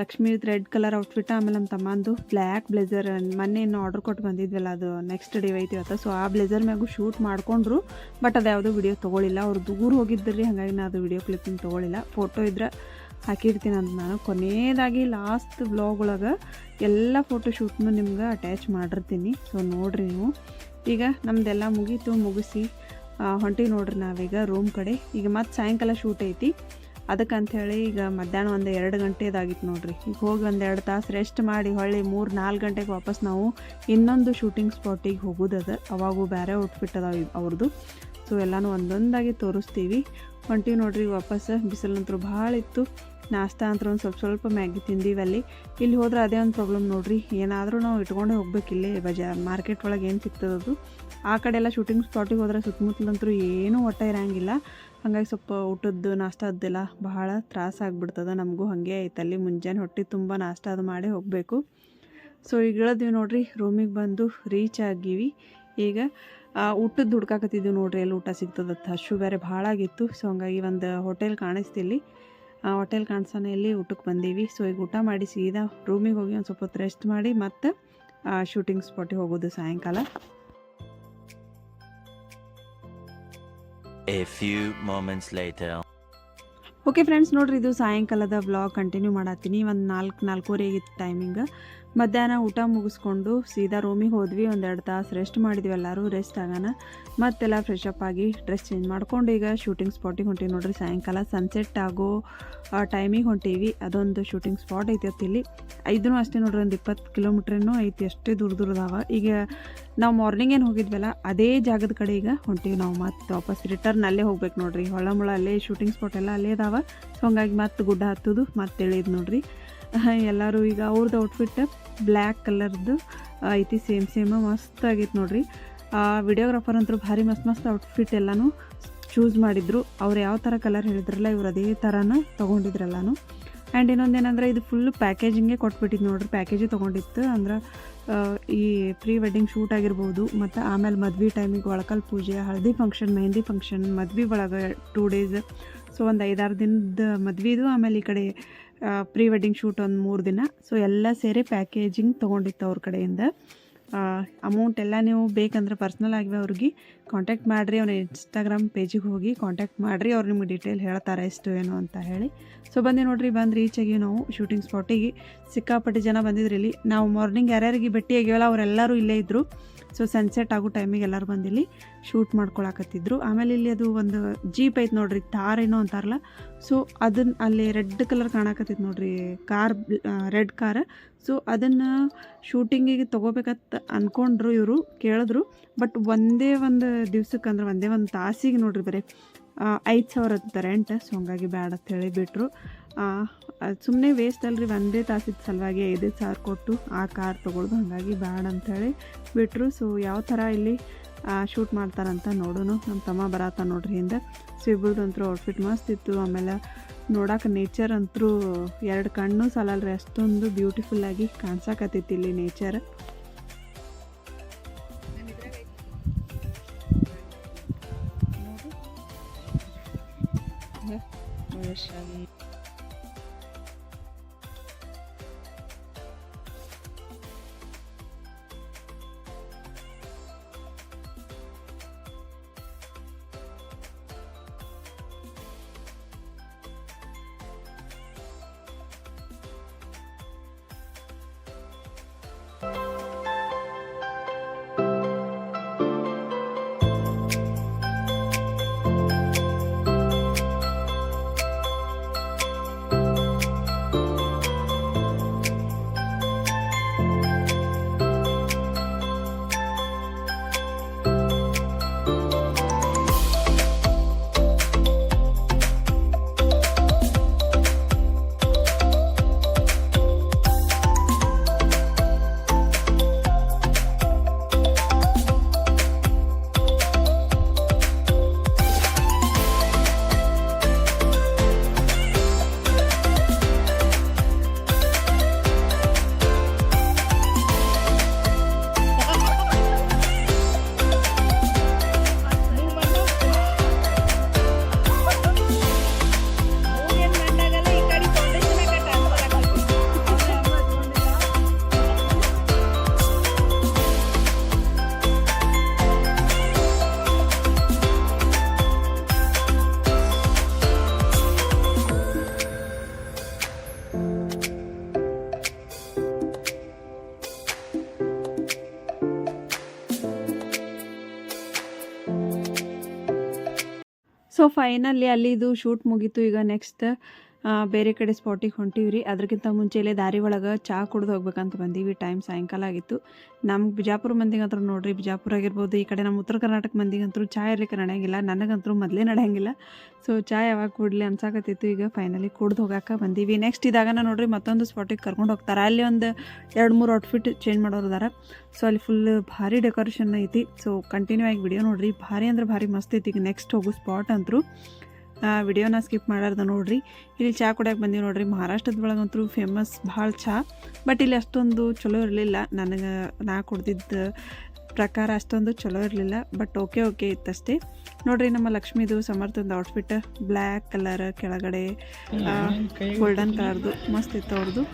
ಲಕ್ಷ್ಮೀದ್ ರೆಡ್ ಕಲರ್ ಔಟ್ಫಿಟ್ ಆಮೇಲೆ ನಮ್ಮ ತಮ್ಮಂದು ಬ್ಲ್ಯಾಕ್ ಬ್ಲೇಸರ್ ಮೊನ್ನೆ ಇನ್ನು ಆರ್ಡ್ರ್ ಕೊಟ್ಟು ಬಂದಿದ್ವಲ್ಲ, ಅದು ನೆಕ್ಸ್ಟ್ ಡೇ ಐತಿ ಇವತ್ತು. ಸೊ ಆ ಬ್ಲೇಸರ್ ಮ್ಯಾಗೂ ಶೂಟ್ ಮಾಡಿಕೊಂಡ್ರು ಬಟ್ ಅದು ಯಾವುದೋ ವಿಡಿಯೋ ತೊಗೊಳಿಲ್ಲ. ಅವ್ರು ದೂರ ಹೋಗಿದ್ರಿ ಹಾಗಾಗಿ ನಾನು ಅದು ವಿಡಿಯೋ ಕ್ಲಿಪ್ಪಿಂಗ್ ತೊಗೊಳಿಲ್ಲ. ಫೋಟೋ ಇದ್ರೆ ಹಾಕಿರ್ತೀನಿ ಅಂತ ನಾನು. ಕೊನೆಯದಾಗಿ ಲಾಸ್ಟ್ ಬ್ಲಾಗ್ ಒಳಗೆ ಎಲ್ಲ ಫೋಟೋ ಶೂಟ್ನು ನಿಮ್ಗೆ ಅಟ್ಯಾಚ್ ಮಾಡಿರ್ತೀನಿ. ಸೊ ನೋಡಿರಿ ನೀವು. ಈಗ ನಮ್ದೆಲ್ಲ ಮುಗೀತು, ಮುಗಿಸಿ. ಹೊಂಟಿ ನೋಡ್ರಿ ನಾವೀಗ ರೂಮ್ ಕಡೆ. ಈಗ ಮತ್ತೆ ಸಾಯಂಕಾಲ ಶೂಟ್ ಐತಿ. ಅದಕ್ಕಂಥೇಳಿ ಈಗ ಮಧ್ಯಾಹ್ನ ಒಂದು ಎರಡು ಗಂಟೆದಾಗಿತ್ತು ನೋಡ್ರಿ. ಈಗ ಹೋಗಿ ಒಂದು ಎರಡು ತಾಸು ರೆಸ್ಟ್ ಮಾಡಿ ಹೊಳ್ಳಿ ಮೂರು ನಾಲ್ಕು ಗಂಟೆಗೆ ವಾಪಸ್ ನಾವು ಇನ್ನೊಂದು ಶೂಟಿಂಗ್ ಸ್ಪಾಟಿಗೆ ಹೋಗೋದದ. ಅವಾಗೂ ಬೇರೆ ಔಟ್ಫಿಟ್ ಅದಾವ ಅವ್ರದ್ದು ಸೊ ಎಲ್ಲನೂ ಒಂದೊಂದಾಗಿ ತೋರಿಸ್ತೀವಿ. ಹೊಂಟಿವಿ ನೋಡ್ರಿ, ವಾಪಸ್ ಬಿಸಿಲಂತರೂ ಭಾಳ ಇತ್ತು. ನಾಷ್ಟ ಅಂತ ಒಂದು ಸ್ವಲ್ಪ ಸ್ವಲ್ಪ ಮ್ಯಾಗಿ ತಿಂದೀವಿ ಅಲ್ಲಿ. ಇಲ್ಲಿ ಹೋದ್ರೆ ಅದೇ ಒಂದು ಪ್ರಾಬ್ಲಮ್ ನೋಡ್ರಿ, ಏನಾದರೂ ನಾವು ಇಟ್ಕೊಂಡೇ ಹೋಗ್ಬೇಕು ಇಲ್ಲೇ ಬಜಾರ್ ಮಾರ್ಕೆಟ್ ಒಳಗೆ ಏನು ಸಿಗ್ತದದು ಆ ಕಡೆ ಎಲ್ಲ ಶೂಟಿಂಗ್ ಸ್ಪಾಟಿಗೆ ಹೋದ್ರೆ ಸುತ್ತಮುತ್ತಲಂತರೂ ಏನೂ ಒಟ್ಟ ಇರಂಗಿಲ್ಲ. ಹಾಗಾಗಿ ಸ್ವಲ್ಪ ಊಟದ್ದು ನಾಷ್ಟದ್ದೆಲ್ಲ ಬಹಳ ತ್ರಾಸ ಆಗ್ಬಿಡ್ತದೆ ನಮಗೂ. ಹಾಗೆ ಐತಲ್ಲಿ ಮುಂಜಾನೆ ಹೊಟ್ಟೆ ತುಂಬ ನಾಷ್ಟ ಅದು ಮಾಡೇ ಹೋಗಬೇಕು. ಸೊ ಈಗ ಹೇಳಿದ್ವಿ ನೋಡ್ರಿ ರೂಮಿಗೆ ಬಂದು ರೀಚ್ ಆಗೀವಿ. ಈಗ ಊಟದ್ದು ಹುಡ್ಕಾಕತ್ತಿದ್ದೀವಿ ನೋಡ್ರಿ ಎಲ್ಲಿ ಊಟ ಸಿಗ್ತದತ್ತ. ಹಶು ಬೇರೆ ಭಾಳ ಆಗಿತ್ತು ಸೊ ಹಂಗಾಗಿ ಒಂದು ಹೋಟೆಲ್ ಕಾಣಿಸ್ತಿಲ್ಲಿ ಹೋಟೆಲ್ ಕಾಣಿಸ್ತಾನೆ ಇಲ್ಲಿ ಊಟಕ್ಕೆ ಬಂದೀವಿ. ಸೊ ಈಗ ಊಟ ಮಾಡಿ ಸೀದಾ ರೂಮಿಗೆ ಹೋಗಿ ಒಂದು ಸ್ವಲ್ಪ ಹೊತ್ತು ರೆಸ್ಟ್ ಮಾಡಿ ಮತ್ತು ಶೂಟಿಂಗ್ ಸ್ಪಾಟಿಗೆ ಹೋಗೋದು ಸಾಯಂಕಾಲ. A few moments later. Okay friends ನೋಡ್ರಿ ಇದು ಸಾಯಂಕಾಲದ ವ್ಲಾಗ್ ಕಂಟಿನ್ಯೂ ಮಾಡತ್ತೀನಿ. ಒಂದು ನಾಲ್ಕು ನಾಲ್ಕೂವರೆ ಆಗಿತ್ತು ಟೈಮಿಂಗ್ ಮಧ್ಯಾಹ್ನ ಊಟ ಮುಗಿಸ್ಕೊಂಡು ಸೀದಾ ರೂಮಿಗೆ ಹೋದ್ವಿ. ಒಂದೆರಡು ತಾಸು ರೆಸ್ಟ್ ಮಾಡಿದ್ವಿ ಎಲ್ಲರೂ. ರೆಸ್ಟ್ ಆಗೋಣ ಮತ್ತೆಲ್ಲ ಫ್ರೆಶ್ ಅಪ್ ಆಗಿ ಡ್ರೆಸ್ ಚೇಂಜ್ ಮಾಡ್ಕೊಂಡು ಈಗ ಶೂಟಿಂಗ್ ಸ್ಪಾಟಿಗೆ ಹೊಂಟೀವಿ ನೋಡ್ರಿ. ಸಾಯಂಕಾಲ ಸನ್ಸೆಟ್ ಆಗೋ ಟೈಮಿಗೆ ಹೊಂಟೀವಿ. ಅದೊಂದು ಶೂಟಿಂಗ್ ಸ್ಪಾಟ್ ಐತಿ ಇಲ್ಲಿ. ಐದನೂ ಅಷ್ಟೇ ನೋಡ್ರಿ, ಒಂದು ಇಪ್ಪತ್ತು ಕಿಲೋಮೀಟ್ರೂ ಐತಿ. ಅಷ್ಟೇ ದೂರ ದೂರದಾವ ಈಗ ನಾವು ಮಾರ್ನಿಂಗ್ ಏನು ಹೋಗಿದ್ವಲ್ಲ, ಅದೇ ಜಾಗದ ಕಡೆ ಈಗ ಹೊಂಟೀವಿ ನಾವು. ಮತ್ತೆ ವಾಪಸ್ ರಿಟರ್ನ್ ಅಲ್ಲೇ ಹೋಗ್ಬೇಕು ನೋಡ್ರಿ. ಹೊಳಮುಳ ಅಲ್ಲೇ ಶೂಟಿಂಗ್ ಸ್ಪಾಟ್ ಎಲ್ಲ ಅಲ್ಲೇ ಅದಾವ. ಸೊ ಹಂಗಾಗಿ ಮತ್ತೆ ಗುಡ್ಡ ಹತ್ತೋದು ಮತ್ತೆ ಇಳಿದು ನೋಡ್ರಿ. ಎಲ್ಲರೂ ಈಗ ಅವ್ರದ್ದು ಔಟ್ಫಿಟ್ ಬ್ಲ್ಯಾಕ್ ಕಲರ್ದು ಐತಿ ಸೇಮ್ ಸೇಮ್ ಮಸ್ತ್ ಆಗೈತೆ ನೋಡ್ರಿ. ವಿಡಿಯೋಗ್ರಾಫರ್ ಅಂತೂ ಭಾರಿ ಮಸ್ತ್ ಮಸ್ತ್ ಔಟ್ಫಿಟ್ ಎಲ್ಲನೂ ಚೂಸ್ ಮಾಡಿದ್ರು. ಅವ್ರು ಯಾವ ಥರ ಕಲರ್ ಹೇಳಿದ್ರಲ್ಲ, ಇವ್ರು ಅದೇ ಥರನ ತೊಗೊಂಡಿದ್ರೆಲ್ಲನೂ. ಆ್ಯಂಡ್ ಇನ್ನೊಂದೇನಂದ್ರೆ ಇದು ಫುಲ್ ಪ್ಯಾಕೇಜಿಂಗೇ ಕೊಟ್ಬಿಟ್ಟಿದ್ದು ನೋಡ್ರಿ. ಪ್ಯಾಕೇಜೇ ತೊಗೊಂಡಿತ್ತು. ಅಂದ್ರೆ ಈ ಪ್ರೀ ವೆಡ್ಡಿಂಗ್ ಶೂಟ್ ಆಗಿರ್ಬೋದು, ಮತ್ತು ಆಮೇಲೆ ಮದ್ವೆ ಟೈಮಿಗೆ ಒಳಕಲ್ ಪೂಜೆ, ಹಳದಿ ಫಂಕ್ಷನ್ ಮೆಹಂದಿ ಫಂಕ್ಷನ್ ಮದ್ವೆ ಒಳಗೆ ಟೂ ಡೇಸ್ ಸೊ ಒಂದು ಐದಾರು ದಿನದ ಮದ್ವೆದು, ಆಮೇಲೆ ಈ ಕಡೆ ಪ್ರೀ ವೆಡ್ಡಿಂಗ್ ಶೂಟ್ ಒಂದು ಮೂರು ದಿನ. ಸೊ ಎಲ್ಲ ಸೇರಿ ಪ್ಯಾಕೇಜಿಂಗ್ ತೊಗೊಂಡಿತ್ತು ಅವ್ರ ಕಡೆಯಿಂದ. ಅಮೌಂಟ್ ಎಲ್ಲ ನೀವು ಬೇಕಂದ್ರೆ ಪರ್ಸ್ನಲ್ ಆಗಿ ಅವ್ರಿಗೆ. ಕಾಂಟ್ಯಾಕ್ಟ್ ಮಾಡಿರಿ ಅವ್ರ ಇನ್ಸ್ಟಾಗ್ರಾಮ್ ಪೇಜಿಗೆ ಹೋಗಿ ಕಾಂಟ್ಯಾಕ್ಟ್ ಮಾಡಿರಿ, ಅವ್ರು ನಿಮಗೆ ಡೀಟೇಲ್ ಹೇಳ್ತಾರೆ ಎಷ್ಟು ಏನು ಅಂತ ಹೇಳಿ. ಸೊ ಬಂದು ನೋಡಿರಿ, ಬಂದು ರೀಚ್ ಆಗಿ ನಾವು ಶೂಟಿಂಗ್ ಸ್ಪಾಟಿಗೆ ಸಿಕ್ಕಾಪಟ್ಟೆ ಜನ ಬಂದಿದ್ರಿ ಇಲ್ಲಿ. ನಾವು ಮಾರ್ನಿಂಗ್ ಯಾರ್ಯಾರಿಗೆ ಭೇಟಿ ಆಗ್ಯವಲ್ಲ, ಅವರೆಲ್ಲರೂ ಇಲ್ಲೇ ಇದ್ದರು ಸೊ ಸನ್ಸೆಟ್ ಆಗೋ ಟೈಮಿಗೆ ಎಲ್ಲರೂ ಬಂದಿಲ್ಲಿ ಶೂಟ್ ಮಾಡ್ಕೊಳಕತ್ತಿದ್ರು. ಆಮೇಲೆ ಇಲ್ಲಿ ಅದು ಒಂದು ಜೀಪ್ ಐತೆ ನೋಡ್ರಿ ತಾರ್ ಏನೋ ಅಂತಾರಲ್ಲ. ಸೊ ಅದನ್ನ ಅಲ್ಲಿ ರೆಡ್ ಕಲರ್ ಕಾಣಕತ್ತೈತೆ ನೋಡ್ರಿ ಕಾರ್ ರೆಡ್ ಕಾರ್ ಸೊ ಅದನ್ನು ಶೂಟಿಂಗಿಗೆ ತೊಗೋಬೇಕಂತ ಅಂದ್ಕೊಂಡ್ರು ಇವರು, ಕೇಳಿದ್ರು. ಬಟ್ ಒಂದೇ ಒಂದು ದಿವ್ಸಕ್ಕೆ ಅಂದ್ರೆ ಒಂದೇ ಒಂದು ತಾಸಿಗೆ ನೋಡ್ರಿ ಬರೀ ಐದು ಸಾವಿರ ರೆಂಟ್ ಸೊ ಹಂಗಾಗಿ ಬ್ಯಾಡ ಅಂತ ಹೇಳಿ ಬಿಟ್ಟರು ಸುಮ್ಮನೆ ವೇಸ್ಟ್ ಅಲ್ರಿ, ಒಂದೇ ತಾಸಿದ ಸಲುವಾಗಿ ಐದು ಸಾವಿರ ಕೊಟ್ಟು ಆ ಕಾರ್ ತೊಗೊಳ್ದು ಹಾಗಾಗಿ ಬೇಡ ಅಂಥೇಳಿ ಬಿಟ್ಟರು ಸೊ ಯಾವ ಥರ ಇಲ್ಲಿ ಶೂಟ್ ಮಾಡ್ತಾರಂತ ನೋಡೋಣ ನಮ್ಮ ತಮ್ಮ ಬರತ್ತ ನೋಡ್ರಿ ಹಿಂದೆ. ಸೊ ಇಬ್ಬರದಂತೂ ಔಟ್ಫಿಟ್ ಮಸ್ತ್ ಇತ್ತು. ಆಮೇಲೆ ನೋಡಕ್ಕೆ ನೇಚರ್ ಅಂತೂ ಎರಡು ಕಣ್ಣು ಸಲಲ್ರಿ. ಅಷ್ಟೊಂದು ಬ್ಯೂಟಿಫುಲ್ಲಾಗಿ ಕಾಣ್ಸಕತ್ತಿತ್ತು ಇಲ್ಲಿ ನೇಚರ್ ಫೈನಲಿ ಅಲ್ಲಿದು ಶೂಟ್ ಮುಗೀತು. ಈಗ ನೆಕ್ಸ್ಟ್ ಬೇರೆ ಕಡೆ ಸ್ಪಾಟಿಗೆ ಹೊಂಟೀವಿ ರೀ ಅದಕ್ಕಿಂತ ಮುಂಚೆ ಇಲ್ಲೇ ದಾರಿ ಒಳಗೆ ಚಹಾ ಕುಡ್ದು ಹೋಗ್ಬೇಕಂತ ಬಂದೀವಿ. ಟೈಮ್ ಸಾಯಂಕಾಲ ಆಗಿತ್ತು. ನಮ್ಮ ಬಿಜಾಪುರ ಮಂದಿಗಂತೂ ನೋಡ್ರಿ, ಬಿಜಾಪುರ ಆಗಿರ್ಬೋದು, ಈ ಕಡೆ ನಮ್ಮ ಉತ್ತರ ಕರ್ನಾಟಕ ಮಂದಿಗಂತೂ ಚಹಾ ಇರ್ಲಿಕ್ಕೆ ನಡೆಯಂಗಿಲ್ಲ. ನನಗಂತೂ ಮೊದಲೇ ನಡೆಯಂಗಿಲ್ಲ. ಸೊ ಚಹಾ ಯಾವಾಗ ಕುಡ್ಲಿ ಅನ್ಸಾಕತ್ತಿತ್ತು ಈಗ ಫೈನಲಿ ಕುಡ್ದು ಹೋಗಾಕ ಬಂದೀವಿ. ನೆಕ್ಸ್ಟ್ ಇದಾಗನ ನೋಡ್ರಿ, ಮತ್ತೊಂದು ಸ್ಪಾಟಿಗೆ ಕರ್ಕೊಂಡು ಹೋಗ್ತಾರೆ. ಅಲ್ಲಿ ಒಂದು ಎರಡು ಮೂರು ಔಟ್ಫಿಟ್ ಚೇಂಜ್ ಮಾಡೋರು ಅದಾರ. ಸೊ ಅಲ್ಲಿ ಫುಲ್ ಭಾರಿ ಡೆಕೋರೇಷನ್ ಐತಿ. ಸೊ ಕಂಟಿನ್ಯೂ ಆಗಿ ವಿಡಿಯೋ ನೋಡ್ರಿ. ಭಾರಿ ಅಂದ್ರೆ ಭಾರಿ ಮಸ್ತ್ ಐತಿ. ಈಗ ನೆಕ್ಸ್ಟ್ ಹೋಗೋ ಸ್ಪಾಟ್ ಅಂತರೂ. ವಿಡಿಯೋನ ಸ್ಕಿಪ್ ಮಾಡಾರ್ದ ನೋಡ್ರಿ. ಇಲ್ಲಿ ಚಹಾ ಕುಡಿಯೋಕೆ ಬಂದೀವಿ ನೋಡ್ರಿ. ಮಹಾರಾಷ್ಟ್ರದ ಒಳಗಂತೂ ಫೇಮಸ್ ಭಾಳ ಚಹಾ ಬಟ್ ಇಲ್ಲಿ ಅಷ್ಟೊಂದು ಚಲೋ ಇರಲಿಲ್ಲ. ನನಗೆ, ನಾ ಕುಡ್ದಿದ್ದ ಪ್ರಕಾರ ಅಷ್ಟೊಂದು ಚಲೋ ಇರಲಿಲ್ಲ. ಬಟ್ ಓಕೆ ಓಕೆ ಇತ್ತಷ್ಟೇ. ನೋಡ್ರಿ ನಮ್ಮ ಲಕ್ಷ್ಮೀದು ಸಮರ್ಥದ ಔಟ್ಫಿಟ್ ಬ್ಲ್ಯಾಕ್ ಕಲರ್ ಕೆಳಗಡೆ ಗೋಲ್ಡನ್ ಕಲರ್ದು ಮಸ್ತ್ ಇತ್ತು ಅವ್ರದ್ದು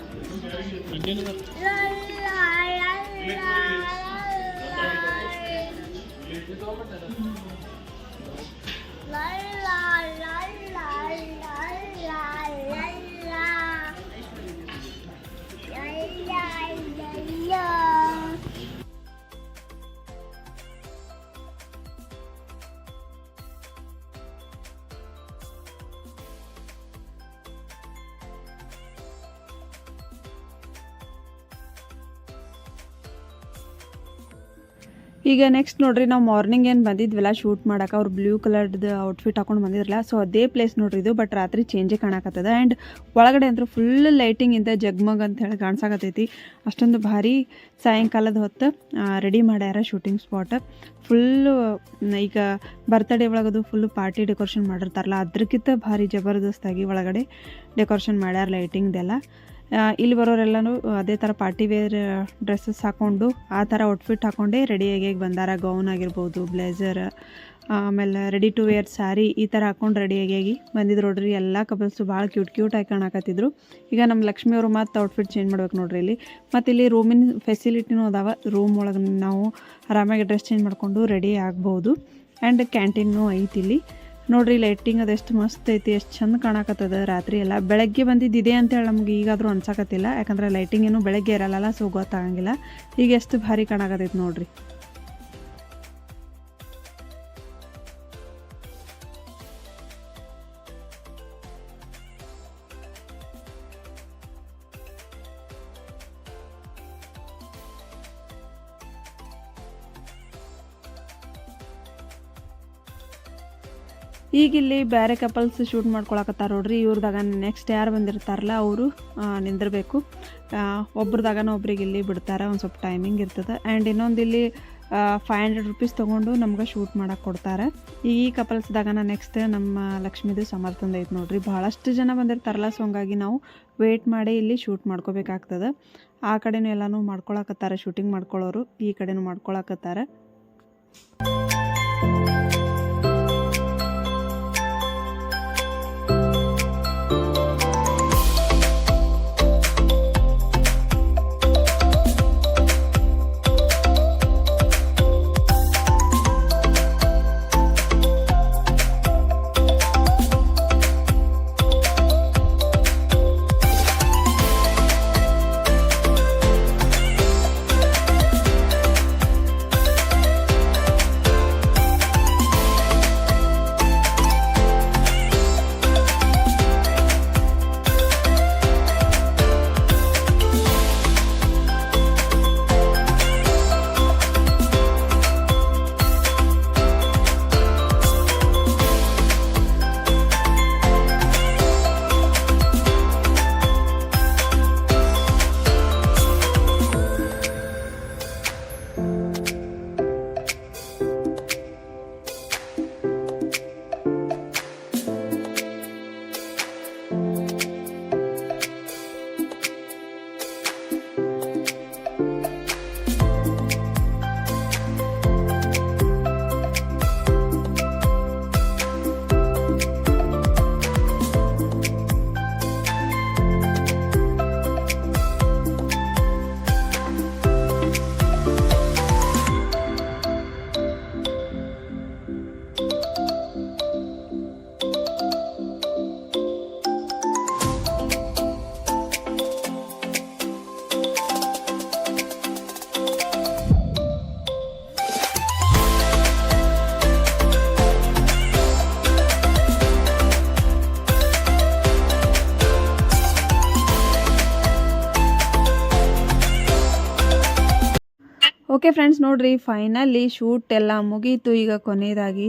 ಈಗ ನೆಕ್ಸ್ಟ್ ನೋಡ್ರಿ ನಾವು ಮಾರ್ನಿಂಗ್ ಏನು ಬಂದಿದ್ವಲ್ಲ ಶೂಟ್ ಮಾಡೋಕೆ ಅವ್ರು ಬ್ಲೂ ಕಲರ್ದು ಔಟ್ಫಿಟ್ ಹಾಕೊಂಡು ಬಂದಿದ್ರಲ್ಲ ಸೊ ಅದೇ ಪ್ಲೇಸ್ ನೋಡ್ರಿ ಇದು ಬಟ್ ರಾತ್ರಿ ಚೇಂಜೇ ಕಾಣಕತ್ತದ. ಆ್ಯಂಡ್ ಒಳಗಡೆ ಅಂದ್ರೆ ಫುಲ್ ಲೈಟಿಂಗಿಂದ ಜಗ್ಮಗ್ ಅಂತ ಹೇಳಿ ಕಾಣಿಸಾಕತ್ತೈತಿ. ಅಷ್ಟೊಂದು ಭಾರಿ ಸಾಯಂಕಾಲದ ಹೊತ್ತು ರೆಡಿ ಮಾಡ್ಯಾರ ಶೂಟಿಂಗ್ ಸ್ಪಾಟ್ ಫುಲ್ಲು ಈಗ ಬರ್ತಡೇ ಒಳಗದು ಫುಲ್ ಪಾರ್ಟಿ ಡೆಕೋರೇಷನ್ ಮಾಡಿರ್ತಾರಲ್ಲ, ಅದ್ರಕ್ಕಿಂತ ಭಾರಿ ಜಬರ್ದಸ್ತಾಗಿ ಒಳಗಡೆ ಡೆಕೋರೇಷನ್ ಮಾಡ್ಯಾರ ಲೈಟಿಂಗ್ದೆಲ್ಲ ಇಲ್ಲಿ ಬರೋರೆಲ್ಲನೂ ಅದೇ ಥರ ಪಾರ್ಟಿ ವೇರ್ ಡ್ರೆಸ್ಸಸ್ ಹಾಕ್ಕೊಂಡು ಆ ಥರ ಔಟ್ಫಿಟ್ ಹಾಕ್ಕೊಂಡೇ ರೆಡಿಯಾಗಿ ಬಂದಾರ. ಗೌನ್ ಆಗಿರ್ಬೋದು ಬ್ಲೇಸರ್ ಆಮೇಲೆ ರೆಡಿ ಟು ವೇರ್ ಸ್ಯಾರಿ ಈ ಥರ ಹಾಕ್ಕೊಂಡು ರೆಡಿಯಾಗಿ ಬಂದಿದ್ರು ನೋಡ್ರಿ. ಎಲ್ಲ ಕಪಲ್ಸು ಭಾಳ ಕ್ಯೂಟ್ ಕ್ಯೂಟ್ ಆಗಿ ಕಾಣಕತ್ತಿದ್ರು. ಈಗ ನಮ್ಮ ಲಕ್ಷ್ಮಿ ಮತ್ತು ಮತ್ತೆ ಔಟ್ಫಿಟ್ ಚೇಂಜ್ ಮಾಡ್ಬೇಕು ನೋಡ್ರಿ ಇಲ್ಲಿ. ಮತ್ತು ಇಲ್ಲಿ ರೂಮಿನ ಫೆಸಿಲಿಟಿನೂ ಅದಾವ. ರೂಮ್ ಒಳಗೆ ನಾವು ಆರಾಮಾಗಿ ಡ್ರೆಸ್ ಚೇಂಜ್ ಮಾಡಿಕೊಂಡು ರೆಡಿ ಆಗ್ಬೋದು. ಆ್ಯಂಡ್ ಕ್ಯಾಂಟೀನು ಐತಿ ಇಲ್ಲಿ. ನೋಡ್ರಿ ಲೈಟಿಂಗ್ ಅದು ಎಷ್ಟು ಮಸ್ತ್ ಐತಿ, ಎಷ್ಟು ಚಂದ ಕಾಣಕತ್ತದ. ರಾತ್ರಿ ಎಲ್ಲ ಬೆಳಗ್ಗೆ ಬಂದಿದ್ದಿದೆ ಅಂತೇಳಿ ನಮ್ಗೆ ಈಗಾದರೂ ಅನ್ಸಕತ್ತಿಲ್ಲ. ಯಾಕಂದ್ರೆ ಲೈಟಿಂಗ್ ಏನು ಬೆಳಗ್ಗೆ ಇರಲ್ಲ ಸೊ ಗೊತ್ತಾಗಂಗಿಲ್ಲ. ಈಗ ಎಷ್ಟು ಭಾರಿ ಕಾಣಕತ್ತೈತಿ ನೋಡ್ರಿ. ಈಗ ಇಲ್ಲಿ ಬೇರೆ ಕಪಲ್ಸ್ ಶೂಟ್ ಮಾಡ್ಕೊಳಕತ್ತಾರ ನೋಡ್ರಿ. ಇವ್ರದಾಗ ನೆಕ್ಸ್ಟ್ ಯಾರು ಬಂದಿರ್ತಾರಲ್ಲ ಅವರು ನಿಂದಿರಬೇಕು. ಒಬ್ರದಾಗನ ಒಬ್ರಿಗೆ ಇಲ್ಲಿ ಬಿಡ್ತಾರೆ, ಒಂದು ಸ್ವಲ್ಪ ಟೈಮಿಂಗ್ ಇರ್ತದೆ. ಆ್ಯಂಡ್ ಇನ್ನೊಂದು ಇಲ್ಲಿ ಫೈವ್ ಹಂಡ್ರೆಡ್ ರುಪೀಸ್ ತೊಗೊಂಡು ನಮ್ಗೆ ಶೂಟ್ ಮಾಡೋಕೆ ಕೊಡ್ತಾರೆ. ಈ ಕಪಲ್ಸ್ದಾಗನ ನೆಕ್ಸ್ಟ್ ನಮ್ಮ ಲಕ್ಷ್ಮೀದು ಸಮರ್ಥನ ಐತೆ ನೋಡ್ರಿ. ಭಾಳಷ್ಟು ಜನ ಬಂದಿರ್ತಾರಲ್ಲ ಸೊ ಹಂಗಾಗಿ ನಾವು ವೇಟ್ ಮಾಡಿ ಇಲ್ಲಿ ಶೂಟ್ ಮಾಡ್ಕೋಬೇಕಾಗ್ತದೆ. ಆ ಕಡೆನೂ ಎಲ್ಲನೂ ಮಾಡ್ಕೊಳಕತ್ತಾರೆ ಶೂಟಿಂಗ್ ಮಾಡ್ಕೊಳ್ಳೋರು ಈ ಕಡೆನೂ ಮಾಡ್ಕೊಳಕತ್ತಾರೆ. ಫ್ರೆಂಡ್ಸ್, ನೋಡಿರಿ ಫೈನಲಿ ಶೂಟ್ ಎಲ್ಲ ಮುಗೀತು. ಈಗ ಕೊನೆಯದಾಗಿ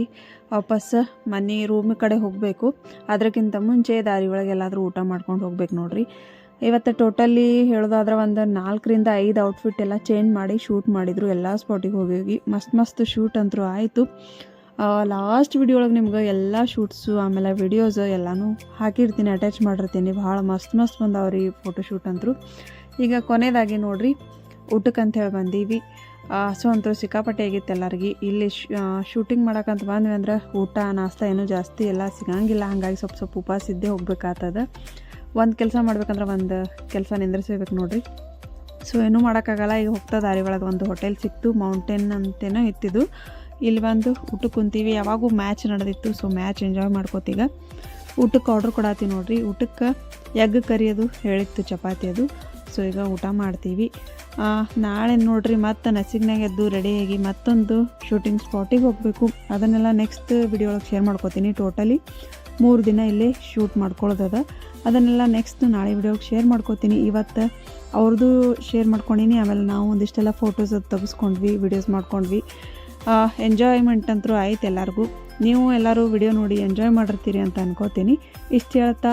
ವಾಪಸ್ ಮನೆ ರೂಮ್ ಕಡೆ ಹೋಗಬೇಕು. ಅದಕ್ಕಿಂತ ಮುಂಚೆ ದಾರಿ ಒಳಗೆ ಎಲ್ಲಾದರೂ ಊಟ ಮಾಡ್ಕೊಂಡು ಹೋಗ್ಬೇಕು ನೋಡಿರಿ. ಇವತ್ತು ಟೋಟಲಿ ಹೇಳೋದಾದ್ರೆ ಒಂದು ನಾಲ್ಕರಿಂದ ಐದು ಔಟ್ಫಿಟ್ ಎಲ್ಲ ಚೇಂಜ್ ಮಾಡಿ ಶೂಟ್ ಮಾಡಿದರು. ಎಲ್ಲ ಸ್ಪಾಟಿಗೆ ಹೋಗಿ ಮಸ್ತ್ ಮಸ್ತ್ ಶೂಟ್ ಅಂತೂ ಆಯಿತು. ಲಾಸ್ಟ್ ವಿಡಿಯೋ ಒಳಗೆ ನಿಮ್ಗೆ ಎಲ್ಲ ಶೂಟ್ಸು ಆಮೇಲೆ ವಿಡಿಯೋಸ್ ಎಲ್ಲನೂ ಹಾಕಿರ್ತೀನಿ ಅಟ್ಯಾಚ್ ಮಾಡಿರ್ತೀನಿ. ಭಾಳ ಮಸ್ತ್ ಮಸ್ತ್ ಬಂದವ್ರಿ ಫೋಟೋ ಶೂಟ್ ಅಂತೂ. ಈಗ ಕೊನೆಯದಾಗಿ ನೋಡಿರಿ ಊಟಕ್ಕೆ ಅಂತ ಹೇಳಿ ಬಂದೀವಿ. ಸೊ ಅಂತೂ ಸಿಕ್ಕಾಪಟ್ಟೆ ಆಗಿತ್ತು ಎಲ್ಲರಿಗೆ. ಇಲ್ಲಿ ಶೂಟಿಂಗ್ ಮಾಡೋಕ್ಕಂತ ಬಂದ್ವಿ ಅಂದ್ರೆ ಊಟ, ನಾಷ್ಟ ಏನೂ ಜಾಸ್ತಿ ಎಲ್ಲ ಸಿಗಂಗಿಲ್ಲ. ಹಾಗಾಗಿ ಸ್ವಲ್ಪ ಸ್ವಲ್ಪ ಉಪವಾಸ ಇದ್ದೇ ಹೋಗ್ಬೇಕಾಗ್ತದ ಒಂದು ಕೆಲಸ ಮಾಡ್ಬೇಕಂದ್ರೆ ಒಂದು ಕೆಲಸ ನಿಂದ್ರಿಸ್ಬೇಕು ನೋಡ್ರಿ. ಸೊ ಏನೂ ಮಾಡೋಕ್ಕಾಗಲ್ಲ. ಈಗ ಹೋಗ್ತಾ ದಾರಿ ಒಳಗೆ ಒಂದು ಹೋಟೆಲ್ ಸಿಕ್ತು ಮೌಂಟೇನ್ ಅಂತೇನೋ ಇತ್ತಿದ್ದು ಇಲ್ಲಿ ಬಂದು ಊಟಕ್ಕೆ ಕುಂತೀವಿ. ಯಾವಾಗೂ ಮ್ಯಾಚ್ ನಡೆದಿತ್ತು ಸೊ ಮ್ಯಾಚ್ ಎಂಜಾಯ್ ಮಾಡ್ಕೋತೀಗ. ಊಟಕ್ಕೆ ಆರ್ಡ್ರ್ ಕೊಡತ್ತೀವಿ ನೋಡ್ರಿ. ಊಟಕ್ಕೆ ಎಗ್ ಕರಿ ಅದು ಹೇಳಿತ್ತು, ಚಪಾತಿ ಅದು. ಸೊ ಈಗ ಊಟ ಮಾಡ್ತೀವಿ. ನಾಳೆ ನೋಡ್ರಿ, ಮತ್ತೆ ನಸಿಗ್ನಾಗ ಎದ್ದು ರೆಡಿಯಾಗಿ ಮತ್ತೊಂದು ಶೂಟಿಂಗ್ ಸ್ಪಾಟಿಗೆ ಹೋಗಬೇಕು. ಅದನ್ನೆಲ್ಲ ನೆಕ್ಸ್ಟ್ ವಿಡಿಯೋ ಒಳಗೆ ಶೇರ್ ಮಾಡ್ಕೋತೀನಿ ಟೋಟಲಿ ಮೂರು ದಿನ ಇಲ್ಲೇ ಶೂಟ್ ಮಾಡ್ಕೊಳ್ಳೋದದ ಅದನ್ನೆಲ್ಲ ನೆಕ್ಸ್ಟ್ ನಾಳೆ ವಿಡಿಯೋಗೆ ಶೇರ್ ಮಾಡ್ಕೋತೀನಿ. ಇವತ್ತು ಅವ್ರದ್ದು ಶೇರ್ ಮಾಡ್ಕೊಂಡಿನಿ, ಆಮೇಲೆ ನಾವು ಒಂದಿಷ್ಟೆಲ್ಲ ಫೋಟೋಸ್ ಅದು ತೆಗೆಸ್ಕೊಂಡ್ವಿ ವಿಡಿಯೋಸ್ ಮಾಡ್ಕೊಂಡ್ವಿ. ಎಂಜಾಯ್ಮೆಂಟ್ ಅಂತೂ ಆಯ್ತು ಎಲ್ಲರಿಗೂ. ನೀವು ಎಲ್ಲರೂ ವಿಡಿಯೋ ನೋಡಿ ಎಂಜಾಯ್ ಮಾಡಿರ್ತೀರಿ ಅಂತ ಅನ್ಕೋತೀನಿ. ಇಷ್ಟು ಹೇಳ್ತಾ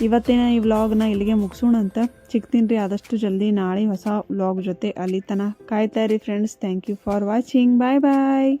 ಇವತ್ತಿನ ಈ ವ್ಲಾಗ್ನ ಇಲ್ಲಿಗೆ ಮುಗಿಸೋಣ ಅಂತ. ಚಿಕ್ತೀನಿ ರೀ, ಆದಷ್ಟು ಜಲ್ದಿ ನಾಳೆ ಹೊಸ ವ್ಲಾಗ್ ಜೊತೆ ಅಲ್ಲಿ ತನಕ ಕಾಯ್ತಾ ಇರಿ friends thank you for watching bye bye